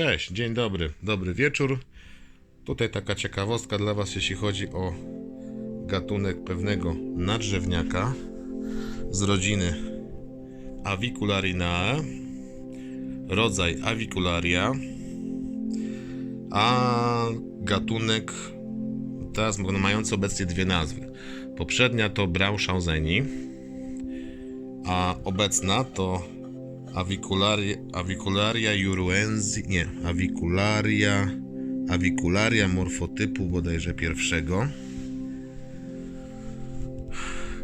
Cześć, dzień dobry, dobry wieczór. Tutaj taka ciekawostka dla Was, jeśli chodzi o gatunek pewnego nadrzewniaka z rodziny Avicularinae, rodzaj Avicularia, a gatunek teraz mający obecnie dwie nazwy. Poprzednia to Brauchauseni, a obecna to Avicularia, Avicularia juruensi, nie, Avicularia, Avicularia morfotypu bodajże pierwszego.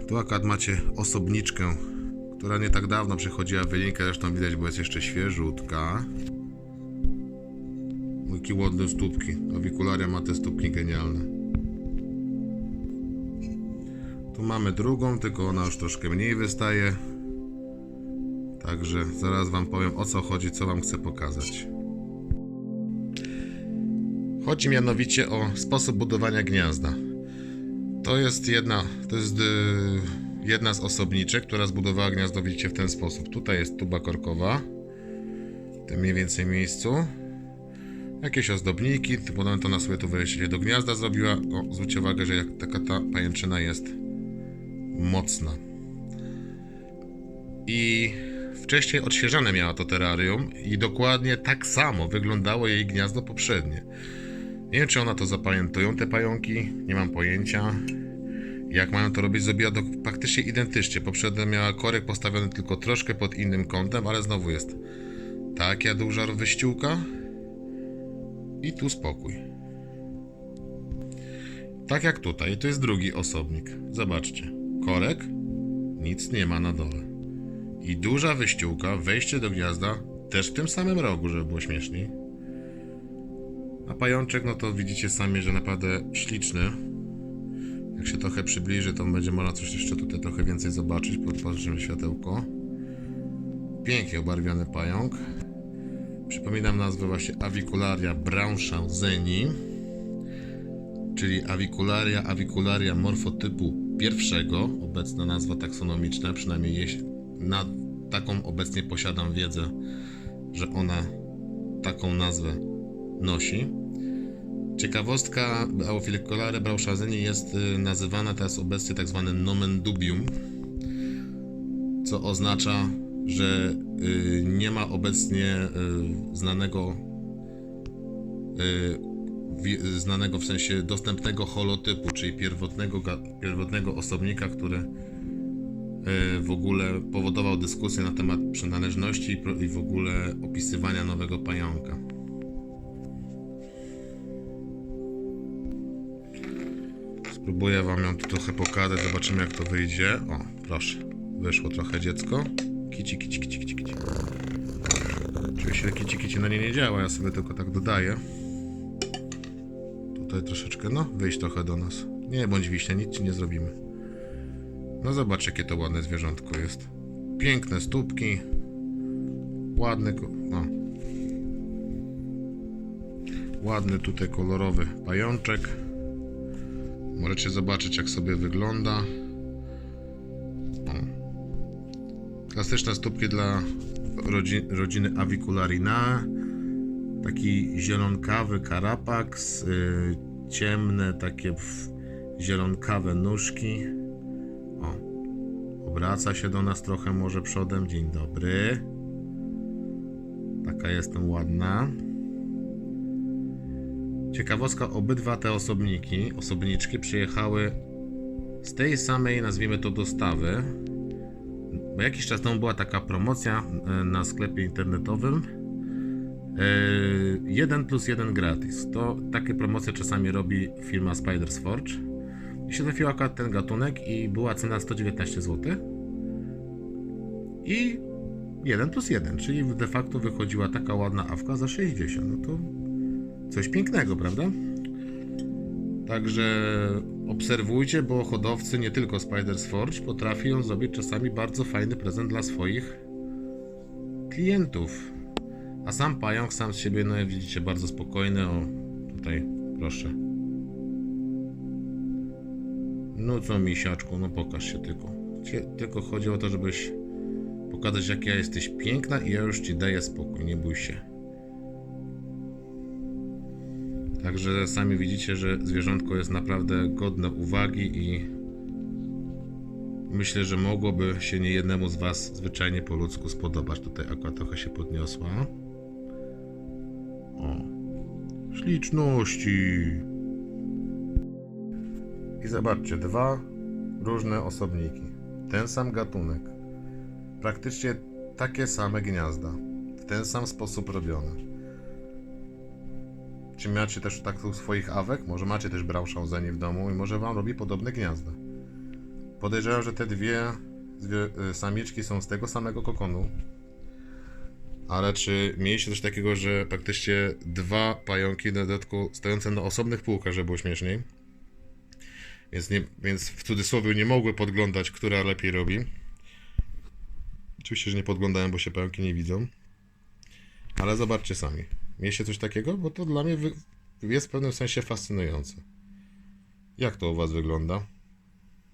Tu akurat macie osobniczkę, która nie tak dawno przechodziła wylinkę, zresztą widać, bo jest jeszcze świeżutka. Jakie ładne stópki. Avicularia ma te stópki genialne. Tu mamy drugą, tylko ona już troszkę mniej wystaje. Także zaraz Wam powiem o co chodzi, co Wam chcę pokazać. Chodzi mianowicie o sposób budowania gniazda. To jest jedna, to jest yy, jedna z osobniczek, która zbudowała gniazdo, widzicie, w ten sposób. Tutaj jest tuba korkowa, w tym mniej więcej miejscu. Jakieś ozdobniki, potem to na sobie tu wejście do gniazda zrobiła. O, zwróćcie uwagę, że jak taka ta pajęczyna jest mocna. I wcześniej odświeżane miała to terrarium i dokładnie tak samo wyglądało jej gniazdo poprzednie. Nie wiem, czy ona to zapamiętują, te pająki, nie mam pojęcia. Jak mają to robić, zrobiła to praktycznie identycznie. Poprzednio miała korek postawiony tylko troszkę pod innym kątem, ale znowu jest taka duża wyściółka i tu spokój. Tak jak tutaj, to jest drugi osobnik. Zobaczcie, korek, nic nie ma na dole. I duża wyściółka, wejście do gniazda, też w tym samym rogu, żeby było śmieszniej. A pajączek, no to widzicie sami, że naprawdę śliczny. Jak się trochę przybliży, to będzie można coś jeszcze tutaj trochę więcej zobaczyć. Podpatrzymy światełko. Pięknie obarwiony pająk. Przypominam nazwę właśnie Avicularia braunschauseni, czyli Avicularia avicularia morfotypu pierwszego. Obecna nazwa taksonomiczna, przynajmniej na taką obecnie posiadam wiedzę, że ona taką nazwę nosi. Ciekawostka Aophilicularia brauchazeni jest y, nazywana teraz obecnie tak zwane nomen dubium, co oznacza, że y, nie ma obecnie y, znanego znanego w sensie dostępnego holotypu, czyli pierwotnego, pierwotnego osobnika, który w ogóle powodował dyskusję na temat przynależności i w ogóle opisywania nowego pająka. Spróbuję wam ją tu trochę pokazać, zobaczymy jak to wyjdzie. O, proszę, wyszło trochę dziecko. Kici, kici, kici, kici, kici. Oczywiście kici, kici na nie nie działa, ja sobie tylko tak dodaję. Tutaj troszeczkę, no, wyjść trochę do nas. Nie bądź wiśnia, nic ci nie zrobimy. No zobacz jakie to ładne zwierzątko jest. Piękne stópki. Ładny. Ładny tutaj kolorowy pajączek. Możecie zobaczyć jak sobie wygląda. O. Klasyczne stópki dla rodzi rodziny Avicularinae. Taki zielonkawy karapaks. Yy, ciemne takie zielonkawe nóżki. Obraca się do nas trochę może przodem. Dzień dobry. Taka jestem ładna. Ciekawostka, obydwa te osobniki, osobniczki przyjechały z tej samej, nazwijmy to, dostawy. Bo jakiś czas temu była taka promocja e, na sklepie internetowym. 1 plus 1 gratis. To takie promocje czasami robi firma Spiders Forge. I się trafił akurat ten gatunek i była cena 119 zł. I 1 plus 1, czyli de facto wychodziła taka ładna awka za 60. No to Coś pięknego, prawda? Także obserwujcie, bo hodowcy, nie tylko Spiders Forge, potrafią zrobić czasami bardzo fajny prezent dla swoich klientów. A sam pająk, sam z siebie, no widzicie, bardzo spokojny. O, tutaj, proszę. No co, misiaczku, no pokaż się tylko. Tylko chodzi o to, żebyś pokazać, jak ja jesteś piękna i ja już ci daję spokój, nie bój się. Także sami widzicie, że zwierzątko jest naprawdę godne uwagi i myślę, że mogłoby się niejednemu z Was zwyczajnie po ludzku spodobać. Tutaj akurat trochę się podniosła. O, śliczności. I zobaczcie, dwa różne osobniki. Ten sam gatunek. Praktycznie takie same gniazda. W ten sam sposób robione. Czy macie też tak swoich awek? Może macie też brauszałzeni w domu i może wam robi podobne gniazda. Podejrzewam, że te dwie y, samiczki są z tego samego kokonu. Ale czy mieliście coś takiego, że praktycznie dwa pająki na dodatku stojące na osobnych półkach, żeby było śmieszniej? Więc, nie, więc w cudzysłowie nie mogły podglądać, która lepiej robi. Oczywiście, że nie podglądają, bo się pająki nie widzą. Ale zobaczcie sami. Mieliście coś takiego? Bo to dla mnie jest w pewnym sensie fascynujące. Jak to u Was wygląda?